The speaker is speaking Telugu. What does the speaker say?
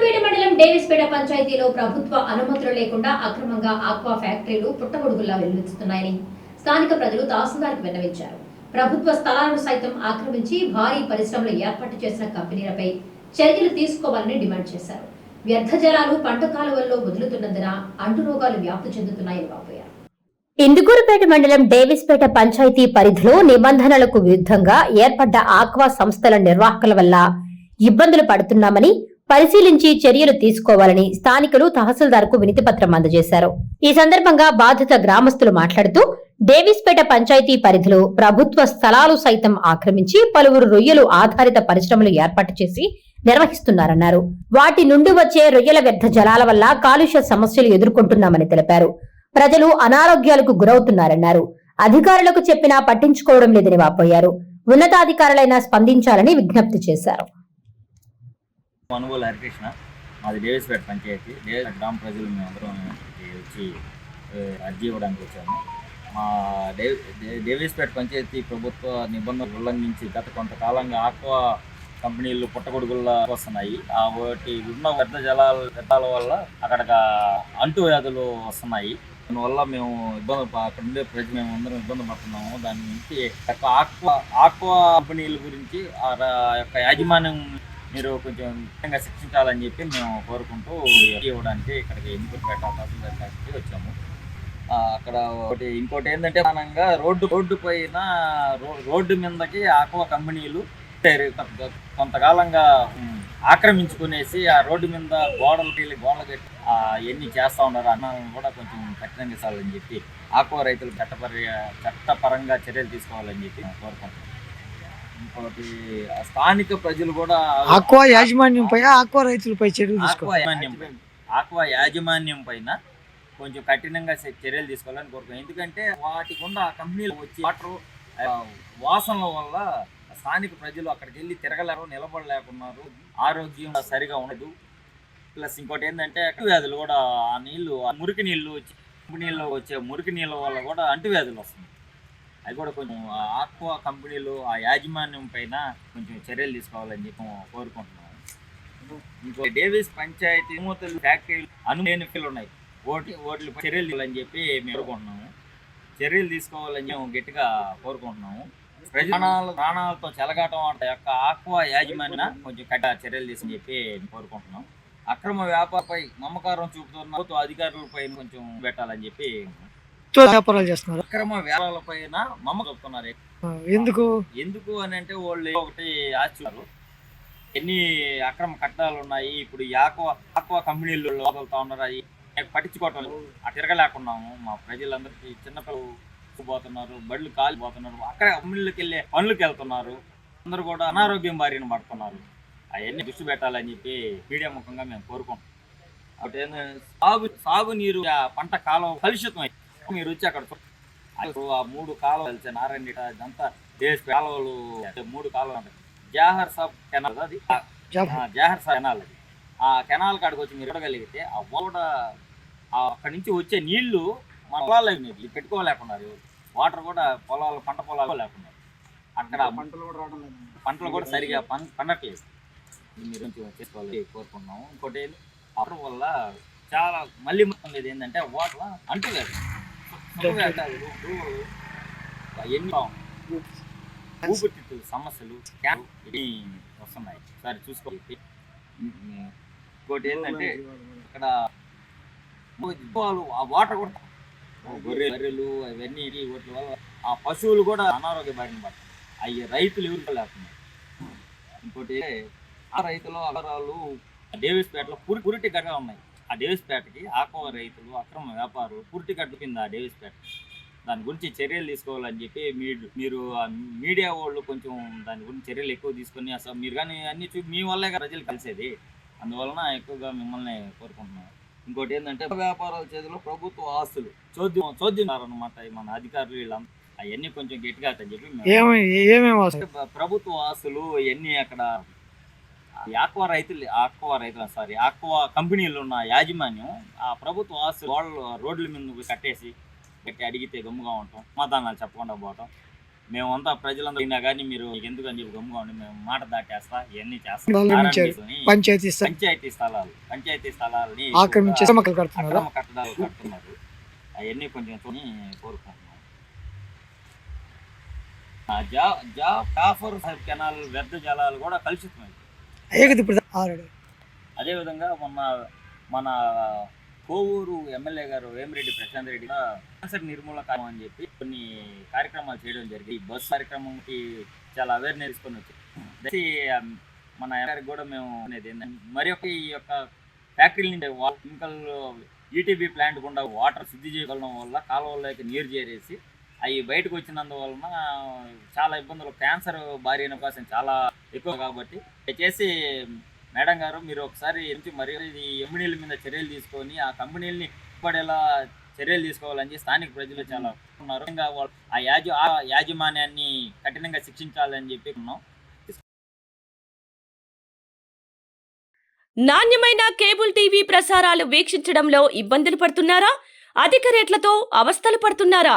ఇందుకురుపేట మండలం డేవిస్పేట పంచాయతీలో ప్రభుత్వ అనుమతులు లేకుండా అక్రమంగా ఆక్వా ఫ్యాక్టరీలు పుట్టగొడుగుల్లా వెల్లువెత్తుతున్నాయని స్థానిక ప్రజలు తహసీల్దార్కు విన్నవించారు. ప్రభుత్వ స్థలాలను సైతం ఆక్రమించి భారీ పరిశ్రమలు ఏర్పాటు చేసిన కంపెనీలపై చర్యలు తీసుకోవాలని డిమాండ్ చేశారు. వ్యర్థ జలాలు పంట కాలువల్లో వదులుతున్నందున అంటు రోగాలు వ్యాప్తి చెందుతున్నాయని వాపోయారు. ఇందుకూరుపేట మండలం డేవిస్పేట పంచాయతీ పరిధిలో నిబంధనలకు విరుద్ధంగా ఏర్పడ్డ ఆక్వా సంస్థల నిర్వాహకుల వల్ల ఇబ్బందులు పడుతున్నామని పరిశీలించి చర్యలు తీసుకోవాలని స్థానికులు తహసీల్దార్కు వినతిపత్రం అందజేశారు. ఈ సందర్భంగా బాధిత గ్రామస్తులు మాట్లాడుతూ డేవిస్పేట పంచాయతీ పరిధిలో ప్రభుత్వ స్థలాలు సైతం ఆక్రమించి పలువురు రొయ్యలు ఆధారిత పరిశ్రమలు ఏర్పాటు చేసి నిర్వహిస్తున్నారన్నారు. వాటి నుండి వచ్చే రొయ్యల వ్యర్థ జలాల వల్ల కాలుష్య సమస్యలు ఎదుర్కొంటున్నామని తెలిపారు. ప్రజలు అనారోగ్యాలకు గురవుతున్నారన్నారు. అధికారులకు చెప్పినా పట్టించుకోవడం లేదని వాపోయారు. ఉన్నతాధికారులైనా స్పందించాలని విజ్ఞప్తి చేశారు. మనుగోలు హరికృష్ణ మాది డేవిస్పేట పంచాయతీ. డేవిస్ గ్రామ ప్రజలు మేమందరం అందరం వచ్చి అర్జీ ఇవ్వడానికి వచ్చాము. మా డే డే- డేవిస్పేట పంచాయతీ ప్రభుత్వ నిబంధనలు ఉల్లంఘించి గత కొంతకాలంగా ఆక్వా కంపెనీలు పుట్టగొడుగుల్లా వస్తున్నాయి. ఆ వాటి ఉన్న వ్యర్థ జలాల వ్యర్థాల వల్ల అక్కడ అంటు వ్యాధులు వస్తున్నాయి. దానివల్ల మేము ఇబ్బంది అక్కడ ఉండే ప్రజలు మేము అందరం ఇబ్బంది పడుతున్నాము. దాని నుంచి ఆక్వా ఆక్వా కంపెనీల గురించి ఆ యొక్క యాజమాన్యం మీరు కొంచెం ముఖ్యంగా శిక్షించాలని చెప్పి మేము కోరుకుంటూ ఇవ్వడానికి ఇక్కడికి ఎన్నికలు పెట్టాల్సి వచ్చాము అక్కడ ఒకటి ఇంకోటి ఏంటంటే ప్రధానంగా రోడ్డు రోడ్డు పైన రోడ్డు మీదకి ఆక్వా కంపెనీలు పెట్టారు. కొంతకాలంగా ఆక్రమించుకునేసి ఆ రోడ్డు మీద గోడలు వెళ్ళి గోడలు కట్టి అవన్నీ చేస్తూ ఉన్నారు అన్నాలను కూడా కొంచెం కఠినంగా ఇస్తాలని చెప్పి ఆక్వా రైతులు చట్టపరి చట్టపరంగా చర్యలు తీసుకోవాలని చెప్పి మేము స్థానిక ప్రజలు కూడా ఆక్వా యాజమాన్యంపై ఆక్వా రైతులపై చర్యలు ఆక్వా తీసుకోవాలి. యాజమాన్యం పైన ఆక్వా యాజమాన్యం పైన కొంచెం కఠినంగా చర్యలు తీసుకోవాలని కోరుకున్నాం ఎందుకంటే వాటి గుండా ఆ కంపెనీలు వచ్చి వాటర్ వాసనల వల్ల స్థానిక ప్రజలు అక్కడికి వెళ్ళి తిరగలేరు నిలబడలేకున్నారు. ఆరోగ్యం సరిగా ఉండదు. ప్లస్ ఇంకోటి ఏంటంటే అంటువ్యాధులు కూడా ఆ నీళ్ళు మురికి నీళ్ళు వచ్చి కంపెనీల్లో వచ్చే మురికి నీళ్ళ వల్ల కూడా అంటువ్యాధులు వస్తున్నాయి. అది కూడా కొంచెం ఆ ఆక్వా కంపెనీలు ఆ యాజమాన్యం పైన కొంచెం చర్యలు తీసుకోవాలని చెప్పి కోరుకుంటున్నాం. ఇంకో డేవిస్ పంచాయతీ మూతలు ఫ్యాక్టరీలు అనులేని ఉన్నాయి. ఓట్లు ఓట్లు చర్యలు అని చెప్పి మేము కోరుకుంటున్నాము. చర్యలు తీసుకోవాలని మేము గట్టిగా కోరుకుంటున్నాము. ప్రజల ప్రాణాలతో చెలగాటం ఆట యొక్క ఆక్వా యాజమాన్య కొంచెం కట్ట చర్యలు తీసుకుని చెప్పి కోరుకుంటున్నాం. అక్రమ వ్యాపారపై మమకారం చూపుతున్న ప్రభుత్వ అధికారులపై కొంచెం పెట్టాలని చెప్పి తో వ్యాపారాలు చేస్తున్నారు. అక్రమ వ్యాపారాలపైన మమ్మ చెప్తున్నారు ఆ, ఎందుకు? ఎందుకు అని అంటే వాళ్ళు ఒకటి ఆశ్చర్యాలు ఎన్ని అక్రమ కట్టాలు ఉన్నాయి? ఇప్పుడు ఈ ఆక్వా ఆక్వా కంపెనీలు వదులుతా ఉన్నారు? అవి పట్టించుకోవటం. ఆ తిరగలేకున్నాము. మా ప్రజలందరికీ చిన్నపిల్లలు పోతున్నారు బళ్ళు కాలిపోతున్నారు అక్కడ కంపెనీలకు వెళ్ళే పనులకు వెళ్తున్నారు. అందరూ కూడా అనారోగ్యం బారిన పడుతున్నారు. అవన్నీ దృష్టి పెట్టాలని చెప్పి మీడియా ముఖంగా మేము కోరుకుంటున్నాం. ఒకటి సాగు సాగునీరు పంట కాలం కలుషితం మీరు వచ్చి అక్కడ ఆ మూడు కాలువలు కలిసి నారాయణ ఇదంతా దేశ కాలువలు మూడు కాలువలు ఉంటాయి. జాహర్ సబ్ కెనాల్ అది. జాహర్. సబ్ కెనాల్ అది. ఆ కెనాల్ కాడికి వచ్చి మీరు చూడగలిగితే ఆ ఓడ ఆ అక్కడి నుంచి వచ్చే నీళ్ళు మన పొలాలకు నీళ్ళు పెట్టుకోలేకున్నారు వాటర్ కూడా పొలాలు పంట పొలాలు లేకున్నారు. అక్కడ పంటలు కూడా సరిగా పం పండట్లేదు. మీరు చేసుకోవాలి కోరుకున్నాము ఇంకోటి ఏంటి, వాటర్ వల్ల చాలా మళ్ళీ మొత్తం లేదు ఏంటంటే వాటర్ అంటులేదు. ఎన్ని ఊపిరితిత్తుల సమస్యలు వస్తున్నాయి సరే చూసుకో ఇంకోటి ఏంటంటే ఇక్కడ ఆ వాటర్ కూడా గొర్రె గొర్రెలు అవన్నీ వాటి వల్ల ఆ పశువులు కూడా అనారోగ్య బారిన పడతాయి అవి రైతులు ఎవరు లేకున్నారు ఇంకోటి ఆ రైతులు అగరాలు డేవిస్పేటలో పురి పురిటి గడ్డ ఉన్నాయి ఆ డేవిస్పేటకి ఆక్వా రైతులు అక్రమ వ్యాపారులు పురిటి గడ్డ కింద ఆ డేవిస్పేట. దాని గురించి చర్యలు తీసుకోవాలని చెప్పి మీరు మీరు మీడియా వాళ్ళు కొంచెం దాని గురించి చర్యలు ఎక్కువ తీసుకొని అసలు మీరు కానీ అన్ని చూ మీ వల్లే ప్రజలు కలిసేది. అందువలన ఎక్కువగా మిమ్మల్ని కోరుకుంటున్నాను. ఇంకోటి ఏంటంటే వ్యాపారాల చేతిలో ప్రభుత్వ ఆస్తులు చోద్యం చోద్యన్నారనమాట మన అధికారులు వీళ్ళంతా అవన్నీ కొంచెం గట్టిగా అని చెప్పి ప్రభుత్వ ఆస్తులు ఇవన్నీ అక్కడ ఈ ఆక్వా రైతులు ఆక్వా రైతులు సారీ ఆక్వా కంపెనీలు ఉన్న యాజమాన్యం ఆ ప్రభుత్వ ఆస్తులు వాళ్ళు రోడ్ల మీద కట్టేసి గట్టి అడిగితే గమ్ముగా ఉంటాం సమాధానాలు చెప్పకుండా పోవటం మేమంతా ప్రజలందరూ అయినా కానీ మీరు ఎందుకు అని చెప్పి గమ్ముగా ఉండి మేము మాట దాటేస్తా ఇవన్నీ చేస్తాం. పంచాయతీ పంచాయతీ స్థలాలు పంచాయతీ స్థలాలని కట్టడాలు. కడుతున్నారు. అవన్నీ కొంచెం కోరుకుంటున్నాం. జాఫర్ సాహెబ్ కెనాల్ వ్యర్థ జలాలు కూడా కలుషితమైంది. ఏకది ఇప్పుడు ఆల్రెడీ అదేవిధంగా మొన్న మన కోవూరు ఎమ్మెల్యే గారు వేమిరెడ్డి ప్రశాంత్ రెడ్డి క్యాన్సర్ నిర్మూలన కార్యక్రమం అని చెప్పి కొన్ని కార్యక్రమాలు చేయడం జరిగింది. ఈ బస్ కార్యక్రమంకి చాలా అవేర్నెస్ తీసుకొని వచ్చి మన గారికి కూడా మేము అనేది మరి ఒక ఈ యొక్క ఫ్యాక్టరీ నుండి కెమికల్ ఈటీబీ ప్లాంట్ గుండా వాటర్ శుద్ధి చేయగలడం వల్ల కాలువల్లోకి నీరు చేరేసి అవి బయటకు వచ్చినందువలన చాలా ఇబ్బందులు క్యాన్సర్ బారిన అవకాశం చాలా ఎక్కువ కాబట్టి. దయచేసి మేడం గారు మీరు ఒకసారి నుంచి మరి ఈ కంపెనీల మీద చర్యలు తీసుకొని ఆ కంపెనీలని పడేలా చర్యలు తీసుకోవాలని స్థానిక ప్రజలు చాలా ఉన్నారు. ఆ యాజ ఆ యాజమాన్యాన్ని కఠినంగా శిక్షించాలని చెప్పి ఉన్నాం. నాణ్యమైన కేబుల్ టీవీ ప్రసారాలు వీక్షించడంలో ఇబ్బందులు పడుతున్నారా? అధిక రేట్లతో అవస్థలు పడుతున్నారా?